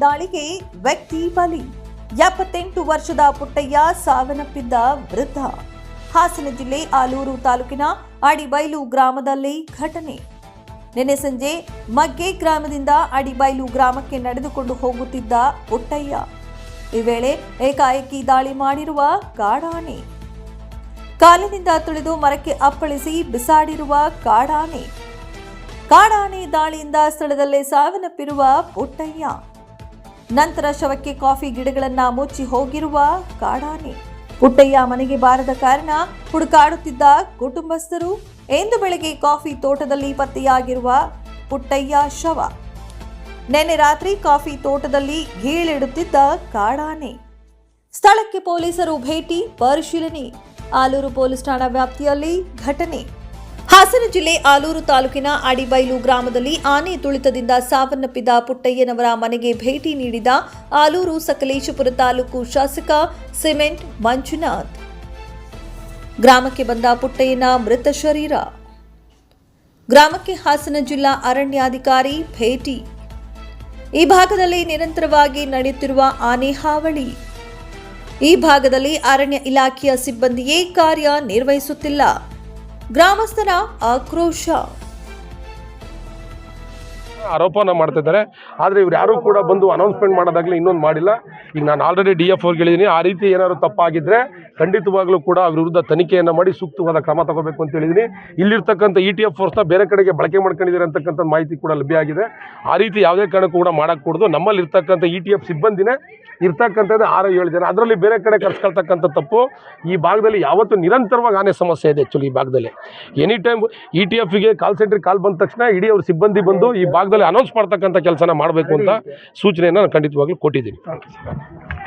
ದಾಳಿಗೆ ವ್ಯಕ್ತಿ ಬಲಿ. ಎಪ್ಪತ್ತೆಂಟು ವರ್ಷದ ಪುಟ್ಟಯ್ಯ ಸಾವನ್ನಪ್ಪಿದ್ದ ವೃದ್ಧ. ಹಾಸನ ಜಿಲ್ಲೆ ಆಲೂರು ತಾಲೂಕಿನ ಅಡಿಬೈಲು ಗ್ರಾಮದಲ್ಲಿ ಘಟನೆ. ನಿನ್ನೆ ಸಂಜೆ ಮಗ್ಗೆ ಗ್ರಾಮದಿಂದ ಅಡಿಬೈಲು ಗ್ರಾಮಕ್ಕೆ ನಡೆದುಕೊಂಡು ಹೋಗುತ್ತಿದ್ದ ಪುಟ್ಟಯ್ಯ. ಈ ವೇಳೆ ಏಕಾಏಕಿ ದಾಳಿ ಮಾಡಿರುವ ಕಾಡಾನೆ. ಕಾಲಿನಿಂದ ತುಳಿದು ಮರಕ್ಕೆ ಅಪ್ಪಳಿಸಿ ಬಿಸಾಡಿರುವ ಕಾಡಾನೆ. ಕಾಡಾನೆ ದಾಳಿಯಿಂದ ಸ್ಥಳದಲ್ಲೇ ಸಾವನ್ನಪ್ಪಿರುವ ಪುಟ್ಟಯ್ಯ. ನಂತರ ಶವಕ್ಕೆ ಕಾಫಿ ಗಿಡಗಳನ್ನ ಮುಚ್ಚಿ ಹೋಗಿರುವ ಕಾಡಾನೆ. ಪುಟ್ಟಯ್ಯ ಮನೆಗೆ ಬಾರದ ಕಾರಣ ಹುಡುಕಾಡುತ್ತಿದ್ದ ಕುಟುಂಬಸ್ಥರು ಎಂದು ಬೆಳಗ್ಗೆ ಕಾಫಿ ತೋಟದಲ್ಲಿ ಪತ್ತೆಯಾಗಿರುವ ಪುಟ್ಟಯ್ಯ ಶವ. ನಿನ್ನೆ ರಾತ್ರಿ ಕಾಫಿ ತೋಟದಲ್ಲಿ ಗೀಳಿಡುತ್ತಿದ್ದ ಕಾಡಾನೆ. ಸ್ಥಳಕ್ಕೆ ಪೊಲೀಸರು ಭೇಟಿ, ಪರಿಶೀಲನೆ. ಆಲೂರು ಪೊಲೀಸ್ ಠಾಣಾ ವ್ಯಾಪ್ತಿಯಲ್ಲಿ ಘಟನೆ. ಹಾಸನ ಜಿಲ್ಲೆ ಆಲೂರು ತಾಲೂಕಿನ ಅಡಿಬೈಲು ಗ್ರಾಮದಲ್ಲಿ ಆನೆ ತುಳಿತದಿಂದ ಸಾವನ್ನಪ್ಪಿದ ಪುಟ್ಟಯ್ಯನವರ ಮನೆಗೆ ಭೇಟಿ ನೀಡಿದ ಆಲೂರು ಸಕಲೇಶಪುರ ತಾಲೂಕು ಶಾಸಕ ಸಿಮೆಂಟ್ ಮಂಜುನಾಥ್. ಗ್ರಾಮಕ್ಕೆ ಬಂದ ಪುಟ್ಟಯ್ಯನ ಮೃತ ಶರೀರ. ಗ್ರಾಮಕ್ಕೆ ಹಾಸನ ಜಿಲ್ಲಾ ಅರಣ್ಯಾಧಿಕಾರಿ ಭೇಟಿ. ಈ ಭಾಗದಲ್ಲಿ ನಿರಂತರವಾಗಿ ನಡೆಯುತ್ತಿರುವ ಆನೆ ಹಾವಳಿ. ಈ ಭಾಗದಲ್ಲಿ ಅರಣ್ಯ ಇಲಾಖೆಯ ಸಿಬ್ಬಂದಿಯೇ ಕಾರ್ಯ ನಿರ್ವಹಿಸುತ್ತಿಲ್ಲ. ಗ್ರಾಮಸ್ಥರ ಆಕ್ರೋಶ. ಆರೋಪನ ಮಾಡ್ತಾ ಇದ್ದಾರೆ ಆದರೆ ಇವ್ರು ಯಾರು ಕೂಡ ಬಂದು ಅನೌನ್ಸ್ಮೆಂಟ್ ಮಾಡೋದಾಗಲಿ ಇನ್ನೊಂದು ಮಾಡಿಲ್ಲ. ಈಗ ನಾನು ಆಲ್ರೆಡಿ ಡಿ ಎಫ್ ಅವ್ರಿಗೆ ಹೇಳಿದ್ದೀನಿ ಆ ರೀತಿ ಏನಾದ್ರು ತಪ್ಪಾಗಿದ್ದರೆ ಖಂಡಿತವಾಗ್ಲೂ ಕೂಡ ಅವ್ರ ವಿರುದ್ಧ ತನಿಖೆಯನ್ನು ಮಾಡಿ ಸೂಕ್ತವಾದ ಕ್ರಮ ತಗೋಬೇಕು ಅಂತ ಹೇಳಿದ್ದೀನಿ ಇಲ್ಲಿರ್ತಕ್ಕಂಥ ಇ ಟಿ ಎಫ್ ಫೋರ್ಸ್ನ ಬೇರೆ ಕಡೆಗೆ ಬಳಕೆ ಮಾಡ್ಕೊಂಡಿದ್ದಾರೆ ಅಂತಕ್ಕಂಥ ಮಾಹಿತಿ ಕೂಡ ಲಭ್ಯ ಆಗಿದೆ. ಆ ರೀತಿ ಯಾವುದೇ ಕಾರಣಕ್ಕೂ ಕೂಡ ಮಾಡೋಕ್ಕೂಡ್ದು ನಮ್ಮಲ್ಲಿ ಇರ್ತಕ್ಕಂಥ ಇ ಟಿ ಎಫ್ ಸಿಬ್ಬಂದಿನೇ ಇರ್ತಕ್ಕಂಥದ್ದು ಆರು ಏಳು ಜನ. ಅದರಲ್ಲಿ ಬೇರೆ ಕಡೆ ಕರ್ಸ್ಕೊಳ್ತಕ್ಕಂಥ ತಪ್ಪು. ಈ ಭಾಗದಲ್ಲಿ ಯಾವತ್ತೂ ನಿರಂತರವಾಗಿ ಆನೆ ಸಮಸ್ಯೆ ಇದೆ ಆ್ಯಕ್ಚುಲಿ ಈ ಭಾಗದಲ್ಲಿ. ಎನಿ ಟೈಮ್ ಇ ಟಿ ಎಫ್ಗೆ ಕಾಲ್ ಸೆಂಟ್ರಿಗೆ ಕಾಲ್ ಬಂದ ತಕ್ಷಣ ಇಡೀ ಅವ್ರ ಸಿಬ್ಬಂದಿ ಬಂದು ಈ ಭಾಗದಲ್ಲಿ ಅನೌನ್ಸ್ ಮಾಡ್ತಕ್ಕಂಥ ಕೆಲಸನ ಮಾಡಬೇಕು ಅಂತ ಸೂಚನೆಯನ್ನು ನಾನು ಖಂಡಿತವಾಗ್ಲೂ ಕೊಟ್ಟಿದ್ದೀನಿ.